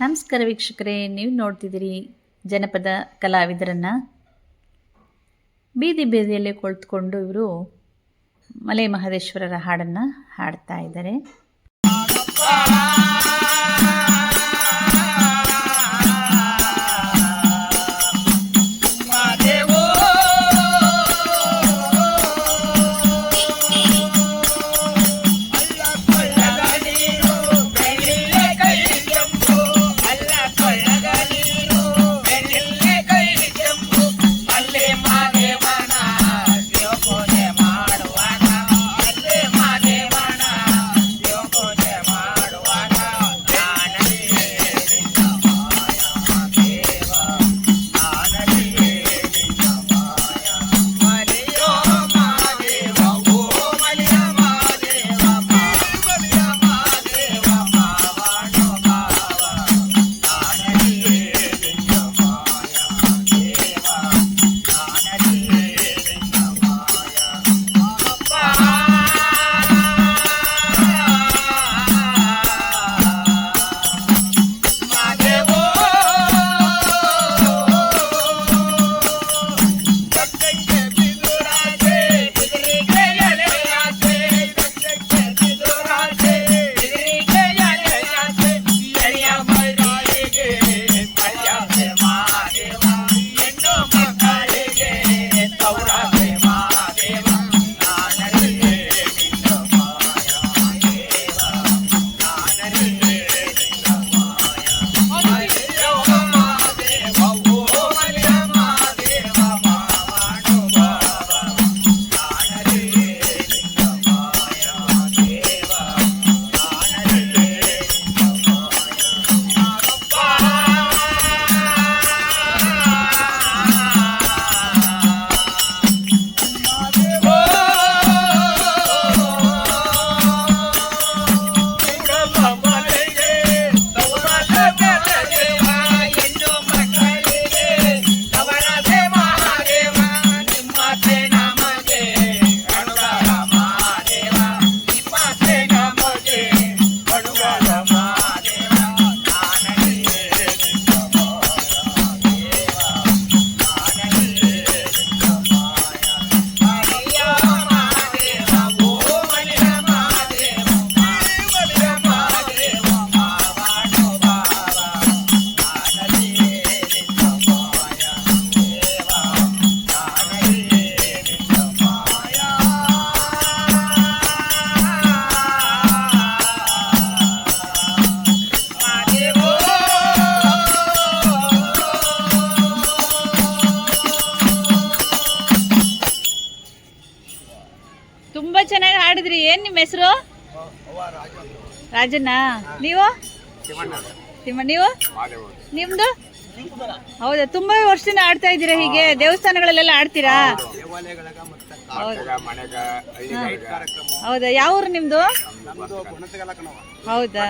ನಮಸ್ಕಾರ ವೀಕ್ಷಕರೇ, ನೀವು ನೋಡ್ತಿದ್ದೀರಿ ಜನಪದ ಕಲಾವಿದರನ್ನು. ಬೀದಿ ಬೀದಿಯಲ್ಲೇ ಕುಳಿತುಕೊಂಡು ಇವರು ಮಲೆ ಮಹದೇಶ್ವರರ ಹಾಡನ್ನು ಹಾಡ್ತಾ ಇದ್ದಾರೆ. ಏನು ನಿಮ್ಮ ಹೆಸರು ರಾಜಣ್ಣ ನೀವು? ನಿಮ್ಮ ನೀವು? ನಿಮ್ದು? ಹೌದಾ ತುಂಬಾ ವರ್ಷದಿಂದ ಆಡ್ತಾ ಇದ್ದೀರಾ ಹೀಗೆ? ದೇವಸ್ಥಾನಗಳಲ್ಲೆಲ್ಲ ಆಡ್ತೀರಾ? ಹೌದಾ. ಯಾವ ಊರು ನಿಮ್ದು? ಹೌದಾ?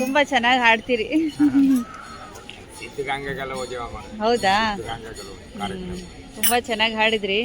ತುಂಬಾ ಚೆನ್ನಾಗಿ ಆಡ್ತೀರಿ ಹೌದಾ? ತುಂಬಾ ಚೆನ್ನಾಗಿ ಹಾಡಿದ್ರಿ.